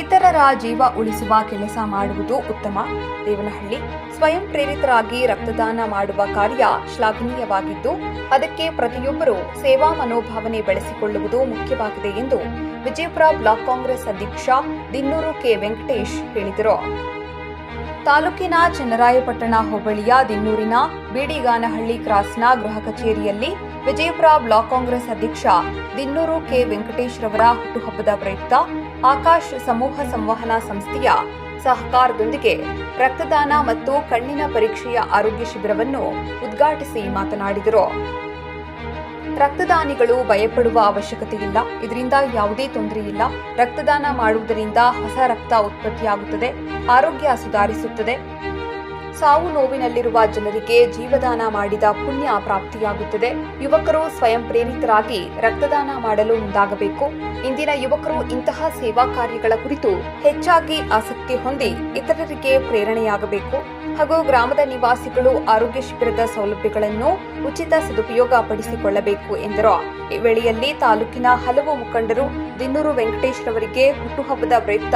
ಇತರರ ಜೀವ ಉಳಿಸುವ ಕೆಲಸ ಮಾಡುವುದು ಉತ್ತಮ. ದೇವನಹಳ್ಳಿ ಸ್ವಯಂ ಪ್ರೇರಿತರಾಗಿ ರಕ್ತದಾನ ಮಾಡುವ ಕಾರ್ಯ ಶ್ಲಾಘನೀಯವಾಗಿದ್ದು, ಅದಕ್ಕೆ ಪ್ರತಿಯೊಬ್ಬರೂ ಸೇವಾ ಮನೋಭಾವನೆ ಬೆಳೆಸಿಕೊಳ್ಳುವುದು ಮುಖ್ಯವಾಗಿದೆ ಎಂದು ವಿಜಯಪುರ ಬ್ಲಾಕ್ ಕಾಂಗ್ರೆಸ್ ಅಧ್ಯಕ್ಷ ದಿನ್ನೂರು ಕೆ. ವೆಂಕಟೇಶ್ ಹೇಳಿದರು. ತಾಲೂಕಿನ ಚನ್ನರಾಯಪಟ್ಟಣ ಹೋಬಳಿಯ ದಿನ್ನೂರಿನ ಬೀಡಿಗಾನಹಳ್ಳಿ ಕ್ರಾಸ್ನ ಗೃಹ ಕಚೇರಿಯಲ್ಲಿ ವಿಜಯಪುರ ಬ್ಲಾಕ್ ಕಾಂಗ್ರೆಸ್ ಅಧ್ಯಕ್ಷ ದಿನ್ನೂರು ಕೆ. ವೆಂಕಟೇಶ್ ರವರ ಹುಟ್ಟುಹಬ್ಬದ ಪ್ರಯುಕ್ತ ಆಕಾಶ್ ಸಮೂಹ ಸಂವಹನ ಸಂಸ್ಥೆಯ ಸಹಕಾರದೊಂದಿಗೆ ರಕ್ತದಾನ ಮತ್ತು ಕಣ್ಣಿನ ಪರೀಕ್ಷೆಯ ಆರೋಗ್ಯ ಶಿಬಿರವನ್ನು ಉದ್ಘಾಟಿಸಿ ಮಾತನಾಡಿದರು. ರಕ್ತದಾನಿಗಳು ಭಯಪಡುವ ಅವಶ್ಯಕತೆ ಇಲ್ಲ. ಇದರಿಂದ ಯಾವುದೇ ತೊಂದರೆ ಇಲ್ಲ. ರಕ್ತದಾನ ಮಾಡುವುದರಿಂದ ಹೊಸ ರಕ್ತ ಉತ್ಪತ್ತಿಯಾಗುತ್ತದೆ. ಆರೋಗ್ಯ ಸುಧಾರಿಸುತ್ತದೆ. ಸಾವು ನೋವಿನಲ್ಲಿರುವ ಜನರಿಗೆ ಜೀವದಾನ ಮಾಡಿದ ಪುಣ್ಯ ಪ್ರಾಪ್ತಿಯಾಗುತ್ತದೆ. ಯುವಕರು ಸ್ವಯಂ ಪ್ರೇರಿತರಾಗಿ ರಕ್ತದಾನ ಮಾಡಲು ಮುಂದಾಗಬೇಕು. ಇಂದಿನ ಯುವಕರು ಇಂತಹ ಸೇವಾ ಕಾರ್ಯಗಳ ಕುರಿತು ಹೆಚ್ಚಾಗಿ ಆಸಕ್ತಿ ಹೊಂದಿ ಇತರರಿಗೆ ಪ್ರೇರಣೆಯಾಗಬೇಕು. ಹಾಗೂ ಗ್ರಾಮದ ನಿವಾಸಿಗಳು ಆರೋಗ್ಯ ಶಿಬಿರದ ಸೌಲಭ್ಯಗಳನ್ನು ಉಚಿತ ಸದುಪಯೋಗ ಪಡಿಸಿಕೊಳ್ಳಬೇಕು ಎಂದರು. ಈ ವೇಳೆಯಲ್ಲಿ ತಾಲೂಕಿನ ಹಲವು ಮುಖಂಡರು ದಿನ್ನೂರು ವೆಂಕಟೇಶ್ ರವರಿಗೆ ಹುಟ್ಟುಹಬ್ಬದ ಪ್ರಯುಕ್ತ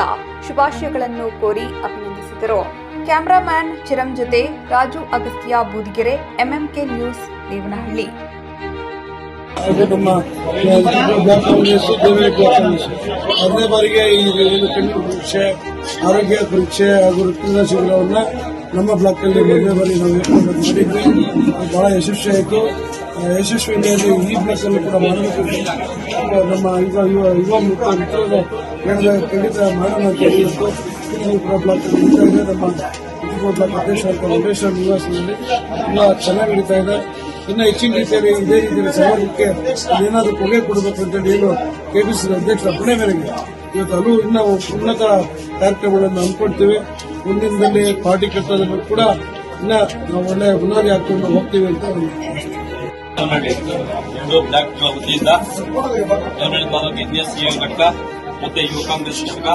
ಶುಭಾಶಯಗಳನ್ನು ಕೋರಿ ಅಭಿನಂದಿಸಿದರು. ಕ್ಯಾಮರಾಮ್ಯಾನ್ ಚಿರಂ ಜೊತೆ ರಾಜು ಅಗಸ್ತ್ಯ ಬೂದಿಗೆರೆ, ಎಂಎಂಕೆ ನ್ಯೂಸ್ ದೇವನಹಳ್ಳಿ ಹಾಗೂ ನಮ್ಮ ಬ್ಲಾಕ್ ಕಾಂಗ್ರೆಸ್ ದೇವರ ಬ್ಲಾಕ್ ಕಾಂಗ್ರೆಸ್ ಬಾರಿಗೆ ಈ ಕಣ್ಣು ಪರೀಕ್ಷೆ ಆರೋಗ್ಯ ಪರೀಕ್ಷೆ ಹಾಗೂ ರಕ್ತದಾನ ಶಿಬಿರವನ್ನು ನಮ್ಮ ಬ್ಲಾಕ್ ಅಲ್ಲಿ ಮೊದಲನೇ ಬಾರಿ ನಾವು ಏರ್ಪಾಡು ಮಾಡಿದ್ವಿ. ಬಹಳ ಯಶಸ್ವಿ ಆಯಿತು. ಯಶಸ್ವಿಯಿಂದ ಈ ಬ್ಲಾಕ್ ಅಲ್ಲೂ ಕೂಡ ಮಾಡಬೇಕು ನಮ್ಮ ಯುವ ಯುವ ಮಿತ್ರ ಮಿತ್ರರು ಖಂಡಿತ ಮಾಡೋಣ ಅಂತ ಹೇಳಿ ವಿಜಯಪುರ ಬ್ಲಾಕ್ ನಡೀತಾ ಬ್ಲಾಕ್ ನಿವಾಸದಲ್ಲಿ ತುಂಬ ಚೆನ್ನಾಗಿ ನಡೀತಾ ಇದೆ. ಇನ್ನು ಹೆಚ್ಚಿನ ರೀತಿಯಲ್ಲಿ ಇದೇ ರೀತಿಯಲ್ಲಿ ಸಮಾಜಕ್ಕೆ ಏನಾದರೂ ಕೊಡುಗೆ ಕೊಡಬೇಕು ಅಂತೇಳಿ ಏನು ಸಿ ಅಧ್ಯಕ್ಷರ ಅಪ್ಪಣೆ ಮೇರೆಗೆ. ಇವತ್ತು ಹಲವು ಇನ್ನೂ ಉನ್ನತ ಕಾರ್ಯಕ್ರಮಗಳನ್ನು ಅಂದ್ಕೊಡ್ತೀವಿ ಮುಂದಿನದಲ್ಲಿ ಪಾರ್ಟಿ ಕಟ್ಟೋದನ್ನು ಕೂಡ ಇನ್ನ ನಾವು ಒಳ್ಳೆ ಬುನಾದಿ ಹಾಕೊಂಡು ಹೋಗ್ತೀವಿ ಅಂತ ಬ್ಲಾಕ್ ವತಿಯಿಂದ ತಾಲೂಕು ಎನ್ಎಸ್ ಘಟಕ, ಮತ್ತೆ ಯುವ ಕಾಂಗ್ರೆಸ್ ಶಿಕ್ಷಕ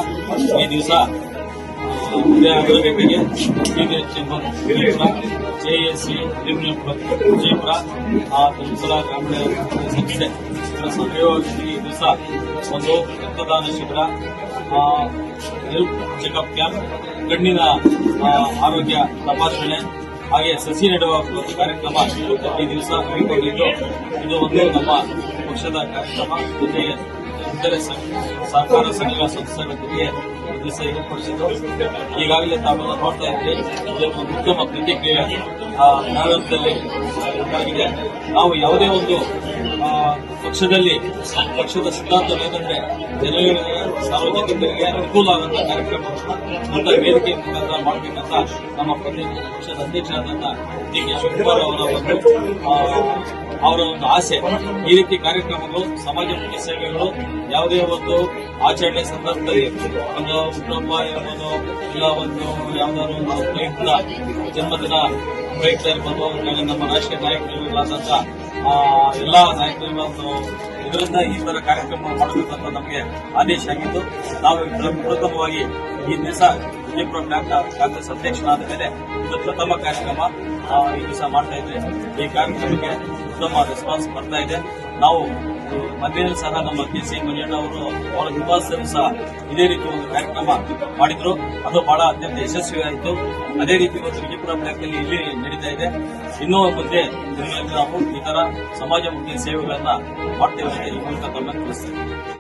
ಈ ದಿವಸ ಉದಯ ಸಿ ಜೆಎಸ್ಸಿ ವಿಜಯಪುರ ಆ ಧರ್ಮಸ್ಥಳ ಗ್ರಾಮೀಣ ಸಂಸ್ಥೆ ಸಹಯೋಗದಲ್ಲಿ ಈ ದಿವಸ ಒಂದು ರಕ್ತದಾನ ಶಿಬಿರ ಹೆಲ್ತ್ ಚೆಕಪ್ ಕ್ಯಾಂಪ್ ಕಣ್ಣಿನ ಆರೋಗ್ಯ ತಪಾಸಣೆ ಹಾಗೆ ಸಸಿ ನೆಡುವ ಕಾರ್ಯಕ್ರಮ ಈ ದಿವಸ ಹಮ್ಮಿಕೊಂಡಿದ್ದು ಇದು ಒಂದು ನಮ್ಮ ಪಕ್ಷದ ಕಾರ್ಯಕ್ರಮ ಜೊತೆಗೆ ಸಂಘ- ಸಹಕಾರ ಸಂಘ ಸಂಸ್ಥೆಗಳ ಜೊತೆಗೆ ಈ ದಿವಸ ಏರ್ಪಡಿಸಿದ್ದು ಈಗಾಗಲೇ ತಾವೆಲ್ಲ ನೋಡ್ತಾ ಇದ್ರಿ ಇದು ಒಂದು ಉತ್ತಮ ಪ್ರತಿಕ್ರಿಯೆ. ಆ, ಭಾರತದಲ್ಲಿ ಉಂಟಾಗಿದೆ ನಾವು ಯಾವುದೇ ಒಂದು ಪಕ್ಷದಲ್ಲಿ ಪಕ್ಷದ ಸಿದ್ಧಾಂತ ಏನಂದ್ರೆ ಜನಗಳಿಗೆ ಸಾರ್ವಜನಿಕರಿಗೆ ಅನುಕೂಲ ಆದಂತಹ ಕಾರ್ಯಕ್ರಮವನ್ನು ದೊಡ್ಡ ವೇದಿಕೆ ಮುಖಾಂತರ ಮಾಡಬೇಕಂತ ನಮ್ಮ ಪಕ್ಷದ ಅಧ್ಯಕ್ಷರಾದಂತಹ ಡಿ ಕೆ ಶಿವಕುಮಾರ್ ಅವರ ಒಂದು ಅವರ ಒಂದು ಆಸೆ ಈ ರೀತಿ ಕಾರ್ಯಕ್ರಮಗಳು ಸಮಾಜ ಸೇವೆಗಳು ಯಾವುದೇ ಒಂದು ಆಚರಣೆ ಸಂದರ್ಭದಲ್ಲಿ ಒಂದು ಹುಟ್ಟುಹಬ್ಬ ಇರ್ಬೋದು ಇಲ್ಲ ಒಂದು ಯಾವ್ದಾದ್ರು ಒಂದು ಪ್ರಯುಕ್ತ ಜನ್ಮದಿನ ಪ್ರಯುಕ್ತ ಇರ್ಬೋದು ನಮ್ಮ ರಾಷ್ಟ್ರೀಯ ನಾಯಕರುಗಳಾದಂತ ಆ, ಎಲ್ಲಾ ನಾಯಕರು ಇದರಿಂದ ಈ ತರ ಕಾರ್ಯಕ್ರಮ ಮಾಡಬೇಕಂತ ನಮಗೆ ಆದೇಶ ಆಗಿತ್ತು ನಾವು ಪ್ರ- ಪ್ರಥಮವಾಗಿ ಈ ದಿವಸ ವಿಜಯಪುರ ಬ್ಲಾಕ್ ಕಾಂಗ್ರೆಸ್ ಅಧ್ಯಕ್ಷನಾದ ಮೇಲೆ ಇದು ಪ್ರಥಮ ಕಾರ್ಯಕ್ರಮ ಈ ದಿವಸ ಮಾಡ್ತಾ ಇದ್ದೇವೆ ಈ ಕಾರ್ಯಕ್ರಮಕ್ಕೆ ಉತ್ತಮ ರೆಸ್ಪಾನ್ಸ್ ಬರ್ತಾ ಇದೆ. ನಾವು ಮಧ್ಯಾಹ್ನ ಸಹ ನಮ್ಮ ಕೆ ಸಿ ಮಂಜಣ್ಣ ಅವರು ಅವರ ನಿವಾಸದಲ್ಲಿ ಸಹ ಇದೇ ರೀತಿ ಒಂದು ಕಾರ್ಯಕ್ರಮ ಮಾಡಿದ್ರು. ಅದು ಬಹಳ ಅತ್ಯಂತ ಯಶಸ್ವಿಯಾಯಿತು. ಅದೇ ರೀತಿ ಇವತ್ತು ವಿಜಯಪುರ ಬ್ಲಾಕ್ನಲ್ಲಿ ಇಲ್ಲಿ ನಡೀತಾ ಇದೆ. ಇನ್ನೂ ಮುಂದೆ ಈ ತರ ಸಮಾಜಮುಖಿ ಸೇವೆಗಳನ್ನ ಮಾಡ್ತೇವೆ ಅಂತ ಈ ಮೂಲಕ ತಮ್ಮನ್ನು ತಿಳಿಸ್ತೇವೆ